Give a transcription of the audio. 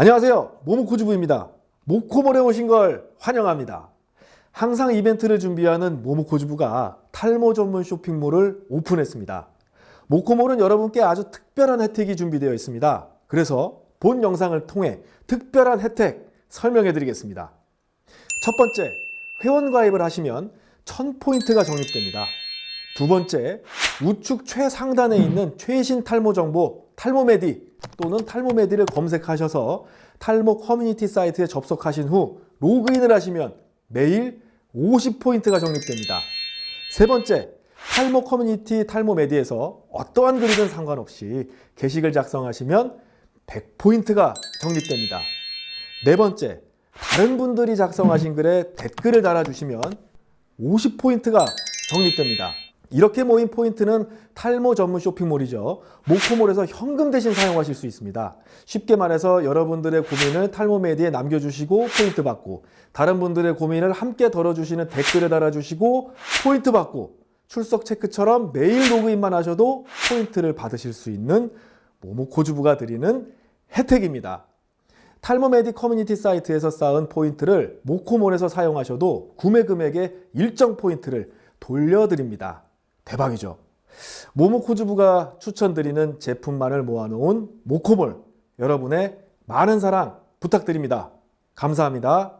안녕하세요. 모모코주부입니다. 모코몰에 오신 걸 환영합니다. 항상 이벤트를 준비하는 모모코주부가 탈모 전문 쇼핑몰을 오픈했습니다. 모코몰은 여러분께 아주 특별한 혜택이 준비되어 있습니다. 그래서 본 영상을 통해 특별한 혜택 설명해 드리겠습니다. 첫 번째, 회원 가입을 하시면 1000포인트가 적립됩니다. 두 번째, 우측 최상단에 있는 최신 탈모 정보 탈모메디 또는 탈모메디를 검색하셔서 탈모 커뮤니티 사이트에 접속하신 후 로그인을 하시면 매일 50포인트가 적립됩니다. 세 번째, 탈모 커뮤니티 탈모메디에서 어떠한 글이든 상관없이 게시글 작성하시면 100포인트가 적립됩니다. 네 번째, 다른 분들이 작성하신 글에 댓글을 달아주시면 50포인트가 적립됩니다. 이렇게 모인 포인트는 탈모 전문 쇼핑몰이죠. 모코몰에서 현금 대신 사용하실 수 있습니다. 쉽게 말해서 여러분들의 고민을 탈모메디에 남겨주시고 포인트 받고 다른 분들의 고민을 함께 덜어주시는 댓글을 달아주시고 포인트 받고 출석 체크처럼 매일 로그인만 하셔도 포인트를 받으실 수 있는 모모코주부가 드리는 혜택입니다. 탈모메디 커뮤니티 사이트에서 쌓은 포인트를 모코몰에서 사용하셔도 구매 금액의 일정 포인트를 돌려드립니다. 대박이죠. 모모코즈부가 추천드리는 제품만을 모아놓은 모코볼 여러분의 많은 사랑 부탁드립니다. 감사합니다.